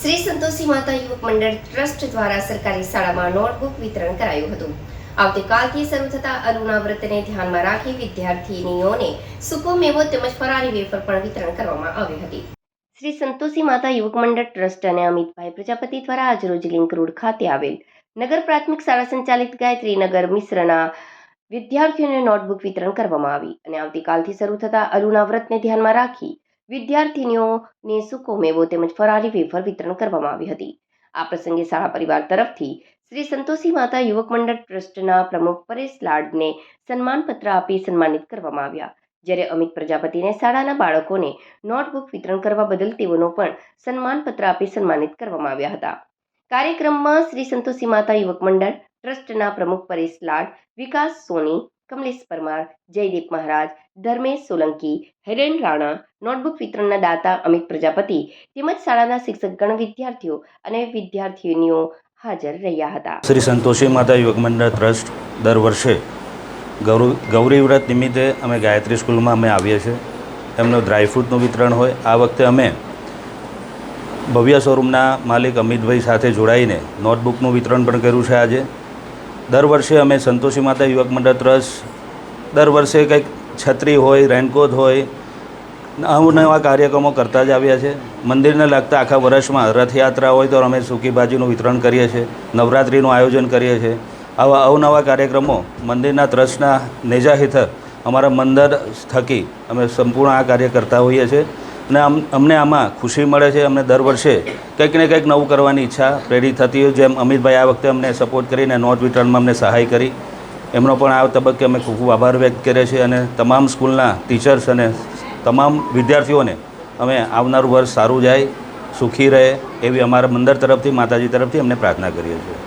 શ્રી સંતોષી માતા યુવક મંડળ ટ્રસ્ટ દ્વારા સરકારી શાળામાં નોટબુક વિતરણ કરાયું હતું. આવતીકાલથી શરૂ થતા અરુણા વ્રતને ધ્યાનમાં રાખી વિદ્યાર્થીનીઓને સૂકો મેવો તેમજ ફરારી વેફર પણ વિતરણ કરવામાં આવી હતી. શ્રી સંતોષી માતા યુવક મંડળ ટ્રસ્ટ અને અમિતભાઈ પ્રજાપતિ દ્વારા આજરોજ લિંક રોડ ખાતે આવેલ નગર પ્રાથમિક શાળા સંચાલિત ગાયત્રી નગર મિશ્રના વિદ્યાર્થીઓને નોટબુક વિતરણ કરવામાં આવી અને આવતીકાલથી શરૂ થતા અરુણા વ્રતને ધ્યાનમાં રાખી વિદ્યાર્થીનીઓને સુકો મેવો તેમજ ફરારી વેફર વિતરણ કરવામાં આવી હતી. આ પ્રસંગે શાળા પરિવાર તરફથી શ્રી સંતોષી માતા યુવક મંડળ ટ્રસ્ટના પ્રમુખ પરેશ લાડને સન્માનપત્ર આપી સન્માનિત કરવામાં આવ્યા. જ્યારે અમિત પ્રજાપતિને શાળાના બાળકોને નોટબુક વિતરણ કરવા બદલ તેઓનો પણ સન્માનપત્ર આપી સન્માનિત કરવામાં આવ્યા હતા. કાર્યક્રમમાં શ્રી સંતોષી માતા યુવક મંડળ ટ્રસ્ટના પ્રમુખ પરેશ લાડ, વિકાસ સોની કમલેશ પરમાર, જયદીપ મહારાજ, ધર્મેશ સોલંકી, હેરેન રાણા, નોટબુક વિતરણના દાતા, અમિત પ્રજાપતિ તેમજ શાળાના શિક્ષકગણ વિદ્યાર્થીઓ અને વિદ્યાર્થીનીઓ હાજર રહ્યા હતા. શ્રી સંતોષી માતા યોગ મંડળ ટ્રસ્ટ દર વર્ષે ગૌરવ, ગૌરી વ્રત નિમિત્તે અમે ગાયત્રી સ્કૂલમાં અમે આવીએ છીએ. એમનું ડ્રાયફ્રૂટનું વિતરણ હોય. આ વખતે અમે ભવ્ય શોરૂમના માલિક અમિતભાઈ સાથે જોડાઈને નોટબુકનું વિતરણ પણ કર્યું છે આજે. દર વર્ષે અમે સંતોષી માતા યુવક મંડળ ટ્રસ્ટ દર વર્ષે કંઈક છત્રી હોય, રેનકોટ હોય અવનવા કાર્યક્રમો કરતા જ આવ્યા છે. મંદિરને લગતા આખા વર્ષમાં રથયાત્રા હોય તો અમે સૂકી ભાજીનું વિતરણ કરીએ છીએ, નવરાત્રિનું આયોજન કરીએ છીએ. આવા અવનવા કાર્યક્રમો મંદિરના ટ્રસ્ટના નેજા હેઠળ અમારા મંદિર થકી અમે સંપૂર્ણ આ કાર્ય કરતા હોઈએ છીએ. અને અમને આમાં ખુશી મળે છે, અમને દર વર્ષે કંઈક ને કંઈક નવું કરવાની ઈચ્છા પ્રેરિત થતી હોય જેમ અમિતભાઈ આ વખતે અમને સપોર્ટ કરીને નોટ વિતરણમાં અમને સહાય કરી. એમનો પણ આ તબક્કે અમે ખૂબ ખૂબ આભાર વ્યક્ત કરીએ છીએ અને તમામ સ્કૂલના ટીચર્સ અને તમામ વિદ્યાર્થીઓને અમે આવનારું વર્ષ સારું જાય, સુખી રહે એવી અમારા મંદર તરફથી, માતાજી તરફથી અમને પ્રાર્થના કરીએ છીએ.